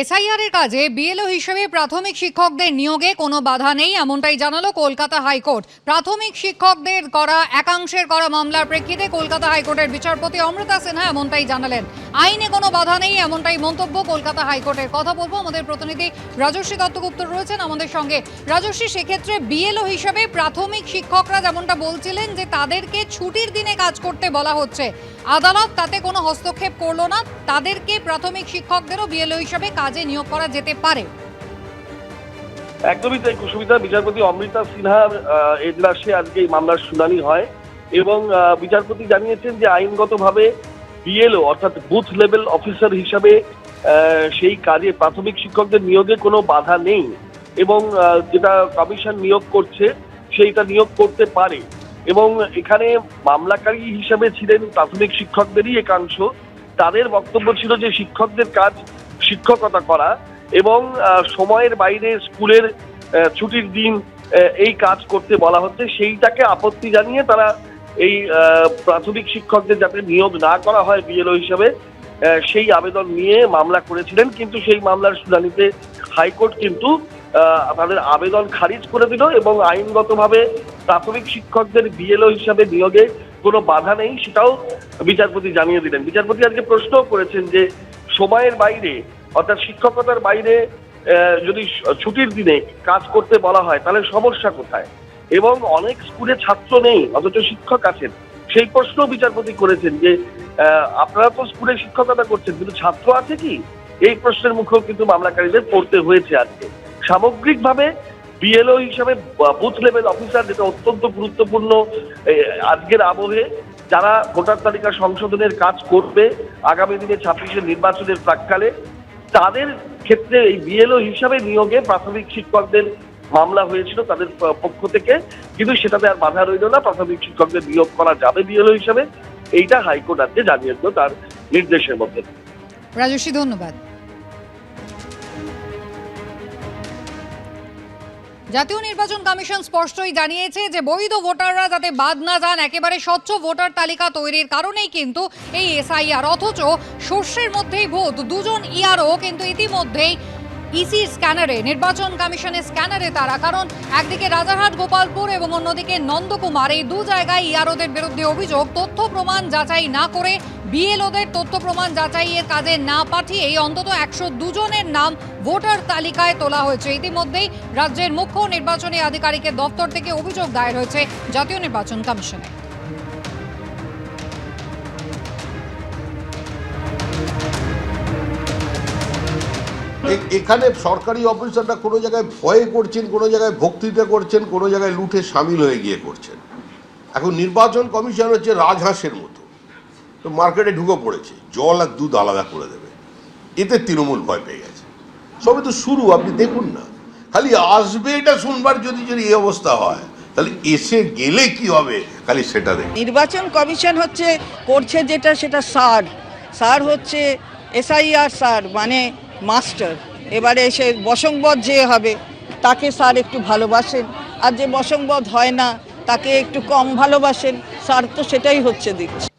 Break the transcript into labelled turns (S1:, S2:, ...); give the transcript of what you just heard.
S1: SIR এর কাজে BLO হিসেবে প্রাথমিক শিক্ষকদের নিয়োগে কোনো বাধা নেই, এমনটাই জানালো কলকাতা হাইকোর্ট। প্রাথমিক শিক্ষকদের করা, একাংশের করা মামলার প্রেক্ষিতে কলকাতা হাইকোর্টের বিচারপতি অমৃতা সিনহা এমনটাই জানালেন। আইনে কোনো বাধা নেই, এমনটাই মন্তব্য কলকাতা হাইকোর্টের। কথা বলব আমাদের প্রতিনিধি রাজস্বী দত্তগুপ্ত রয়েছেন আমাদের সঙ্গে। রাজস্বী সেক্ষেত্রে বিএলও হিসেবে প্রাথমিক শিক্ষকরা যেমনটা বলছিলেন যে তাদেরকে ছুটির দিনে কাজ করতে বলা হচ্ছে। আদালত তাতে কোনো হস্তক্ষেপ করল না, তাদেরকে প্রাথমিক শিক্ষকদেরও বিএলও হিসেবে কাজে নিয়োগ করা যেতে পারে।
S2: একদমই তাই, কুসুমিতা। বিচারপতি অমৃতা সিনহার এজলাসে আজকে এই মামলার শুনানি হয় এবং বিচারপতি জানিয়েছেন যে আইনগতভাবে বিএলও অর্থাৎ বুথ লেভেল অফিসার হিসাবে সেই কাজে প্রাথমিক শিক্ষকদের নিয়োগে কোনো বাধা নেই এবং যেটা কমিশন নিয়োগ করছে সেইটা নিয়োগ করতে পারে এবং এখানে মামলাকারী হিসাবে ছিলেন প্রাথমিক শিক্ষকদেরই একাংশ। তাদের বক্তব্য ছিল যে শিক্ষকদের কাজ শিক্ষকতা করা এবং সময়ের বাইরে স্কুলের ছুটির দিন এই কাজ করতে বলা হচ্ছে। সেইটাকে আপত্তি জানিয়ে তারা এই প্রাথমিক শিক্ষকদের যাতে নিয়োগ না করা হয় বিএলও হিসেবে সেই আবেদন নিয়ে মামলা করেছিলেন। কিন্তু সেই মামলার শুনানিতে হাইকোর্ট কিন্তু তাদের আবেদন খারিজ করে দিল এবং আইনগতভাবে প্রাথমিক শিক্ষকদের বিএলও হিসাবে নিয়োগে কোনো বাধা নেই, সেটাও বিচারপতি জানিয়ে দিলেন। বিচারপতি আজকে প্রশ্নও করেছেন যে সময়ের বাইরে, অর্থাৎ শিক্ষকতার বাইরে যদি ছুটির দিনে কাজ করতে বলা হয়, তাহলে সমস্যা কোথায়? এবং অনেক স্কুলে ছাত্র নেই, অথচ শিক্ষক আছেন। সেই প্রশ্ন বিচারপতি করেছেন যে আপনারা তো স্কুলে শিক্ষকতা করছেন, কিন্তু ছাত্র আছে কি? এই প্রশ্নের মুখেও কিন্তু মামলাকারীদের পড়তে হয়েছে আজকে। সামগ্রিকভাবে, বিএলও হিসাবে বুথ লেভেল অফিসার, যেটা অত্যন্ত গুরুত্বপূর্ণ আজকের আবহে যারা ভোটার তালিকা সংশোধনের কাজ করবে আগামী দিনে ছাব্বিশের নির্বাচনের প্রাককালে, তাদের ক্ষেত্রে এই বিএলও হিসাবে নিয়োগে প্রাথমিক শিক্ষকদের মামলা হয়েছিল তাদের পক্ষ থেকে। কিন্তু সেটাতে আর বাধা রইল না, প্রাথমিক শিক্ষকদের নিয়োগ করা যাবে বিএলও হিসাবে। এইটা হাইকোর্ট আজকে জানিয়ে দিল তার নির্দেশের মধ্যে।
S1: রাজস্বী ধন্যবাদ। জাতীয় নির্বাচন কমিশন স্পষ্টই জানিয়েছে যে বৈধ ভোটাররা যাতে বাদ না যান, একেবারে স্বচ্ছ ভোটার তালিকা তৈরির কারণেই কিন্তু এই এসআইআর, অথচ শস্যের মধ্যেই ভোট। দুজন ইয়ারও কিন্তু ইতিমধ্যেই ইসি স্ক্যানারে, নির্বাচন কমিশনের স্ক্যানারে তারা, কারণ একদিকে রাজারহাট, গোপালপুর এবং অন্যদিকে নন্দকুমার। এই দু জায়গায় ইয়ারোদের বিরুদ্ধে অভিযোগ, তথ্য প্রমাণ যাচাই না করে বিএলওদের তথ্য প্রমাণ যাচাইয়ের কাজে না পাঠিয়েই অন্তত একশো দুজনের নাম ভোটার তালিকায় তোলা হয়েছে। ইতিমধ্যেই রাজ্যের মুখ্য নির্বাচনী আধিকারিকের দপ্তর থেকে অভিযোগ দায়ের হয়েছে জাতীয় নির্বাচন কমিশনে।
S3: এখানে সরকারি অফিসাররা কোনো জায়গায় ভয়ে করছেন, কোনো জায়গায় ভক্তিতে করছেন, কোনো জায়গায় লুঠে সামিল হয়ে গিয়ে করছেন। এখন নির্বাচন কমিশন হচ্ছে রাজহাঁসের মতো। তো মার্কেটে ঢুকে পড়েছে, জল আর দুধ আলাদা করে দেবে। এতে তৃণমূল ভয় পেয়ে গেছে। সবে তো শুরু, আপনি দেখুন না। খালি আসবে এটা শুনবার যদি যদি এই অবস্থা হয়, তাহলে এসে গেলে কি হবে? খালি সেটা দেখুন।
S4: নির্বাচন কমিশন হচ্ছে, করছে যেটা, সেটা সার। সার হচ্ছে এসআইআর সার মানে মাস্টার। এবারে সে বসংবধ যে হবে, তাকে স্যার একটু ভালোবাসেন। আর যে বসংবধ হয় না, তাকে একটু কম ভালোবাসেন, স্যার তো সেটাই হচ্ছে দিচ্ছে